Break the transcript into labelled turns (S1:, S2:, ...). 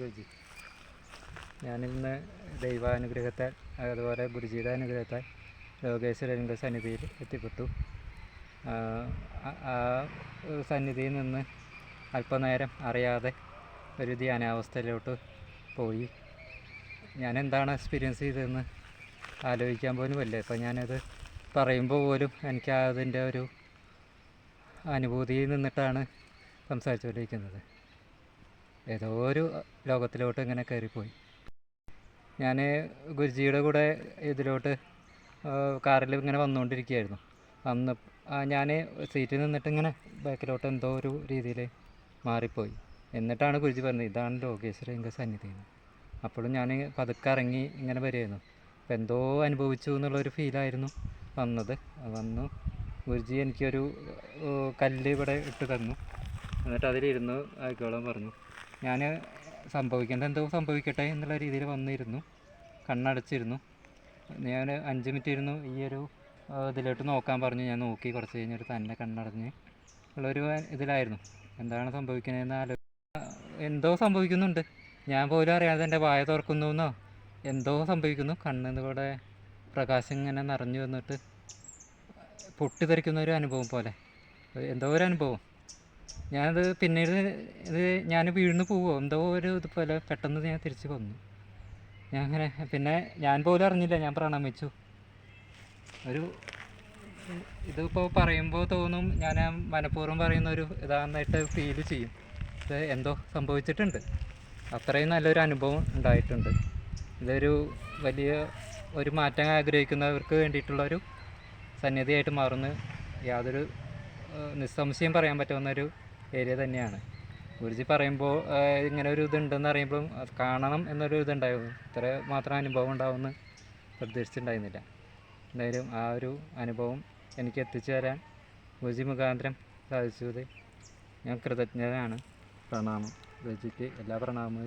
S1: ഗുരുജി ഞാനിന്ന് ദൈവാനുഗ്രഹത്താൽ അതുപോലെ ഗുരുജിയുടെ അനുഗ്രഹത്താൽ ലോകേശ്വരന്റെ സന്നിധിയിൽ എത്തിപ്പെട്ടു. ആ സന്നിധിയിൽ നിന്ന് അല്പനേരം അറിയാതെ ഒരു ധ്യാനാവസ്ഥയിലോട്ട് പോയി. ഞാൻ എന്താണ് എക്സ്പീരിയൻസ് ചെയ്തതെന്ന് ആലോചിക്കാൻ പോലും അല്ലേ ഇപ്പം ഞാനത് പറയുമ്പോൾ പോലും എനിക്ക് അതിന്റെ ഒരു അനുഭൂതിയിൽ നിന്നിട്ടാണ് സംസാരിച്ചുകൊണ്ടിരിക്കുന്നത്. ഏതോ ഒരു ലോകത്തിലോട്ട് ഇങ്ങനെ കയറിപ്പോയി. ഞാൻ ഗുരുജിയുടെ കൂടെ ഇതിലോട്ട് കാറിൽ ഇങ്ങനെ വന്നുകൊണ്ടിരിക്കുകയായിരുന്നു അന്ന് ഞാൻ സീറ്റിൽ നിന്നിട്ട് ഇങ്ങനെ ബാക്കിലോട്ട് എന്തോ ഒരു രീതിയിൽ മാറിപ്പോയി. എന്നിട്ടാണ് ഗുരുജി പറഞ്ഞത് ഇതാണ് ലോകേശ്വരന്റെ സന്നിധി അപ്പോഴും ഞാൻ പതുക്കെ ഇറങ്ങി ഇങ്ങനെ വരികയായിരുന്നു. അപ്പം എന്തോ അനുഭവിച്ചു എന്നുള്ളൊരു ഫീലായിരുന്നു വന്നത്. വന്നു. ഗുരുജി എനിക്കൊരു കല്ല് ഇവിടെ ഇട്ട് തന്നു. എന്നിട്ട് അതിലിരുന്ന് ആയിക്കോളാൻ പറഞ്ഞു. ഞാൻ സംഭവിക്കേണ്ട എന്തോ സംഭവിക്കട്ടെ എന്നുള്ള രീതിയിൽ വന്നിരുന്നു. കണ്ണടച്ചിരുന്നു. ഞാൻ അഞ്ച് മിനിറ്റ് ഇരുന്നു. ഈ ഒരു ഇതിലോട്ട് നോക്കാൻ പറഞ്ഞു. ഞാൻ നോക്കി കുറച്ച് കഴിഞ്ഞിട്ട് തന്നെ കണ്ണടഞ്ഞ് ഉള്ളൊരു ഇതിലായിരുന്നു. എന്താണ് സംഭവിക്കുന്നതെന്ന് ആലോ എന്തോ സംഭവിക്കുന്നുണ്ട്. ഞാൻ പോലും അറിയാതെ എന്റെ വായ തുറക്കുന്നു എന്നോ എന്തോ സംഭവിക്കുന്നു. കണ്ണിന്ന് കൂടെ പ്രകാശം ഇങ്ങനെ നിറഞ്ഞു വന്നിട്ട് പൊട്ടിത്തെറിക്കുന്ന ഒരു അനുഭവം പോലെ. എന്തോ ഒരു അനുഭവം. ഞാനത് പിന്നീട് ഇത് ഞാൻ വീഴുന്നു പോവോ? എന്തോ ഒരു ഇതുപോലെ പെട്ടെന്ന് ഞാൻ തിരിച്ച് വന്നു. ഞാൻ അങ്ങനെ പിന്നെ ഞാൻ പോലും അറിഞ്ഞില്ല. ഞാൻ പ്രണമിച്ചു. ഒരു ഇതിപ്പോൾ പറയുമ്പോൾ തോന്നും ഞാൻ മനഃപൂർവം പറയുന്ന ഒരു ഇതാന്നായിട്ട് ഫീൽ ചെയ്യും. ഇത് എന്തോ സംഭവിച്ചിട്ടുണ്ട്. അത്രയും നല്ലൊരു അനുഭവം ഉണ്ടായിട്ടുണ്ട്. ഇതൊരു വലിയ ഒരു മാറ്റം ആഗ്രഹിക്കുന്നവർക്ക് വേണ്ടിയിട്ടുള്ളൊരു സന്നിധിയായിട്ട് മാറുന്ന യാതൊരു നിസ്സംശയം പറയാൻ പറ്റാവുന്ന ഒരു ഏരിയ തന്നെയാണ്. ഗുരുജി പറയുമ്പോൾ ഇങ്ങനെ ഒരു ഇതുണ്ടെന്ന് അറിയുമ്പം അത് കാണണം എന്നൊരു ഇതുണ്ടായിരുന്നു. ഇത്ര മാത്രം അനുഭവം ഉണ്ടാവുമെന്ന് പ്രതീക്ഷിച്ചിട്ടുണ്ടായിരുന്നില്ല. എന്തായാലും ആ ഒരു അനുഭവം എനിക്ക് എത്തിച്ചു തരാൻ ഗുരുജി മുഖാന്തരം സാധിച്ചത് ഞാൻ കൃതജ്ഞനാണ്. പ്രണാമം. ഗുരുജിക്ക് എല്ലാ പ്രണാമവും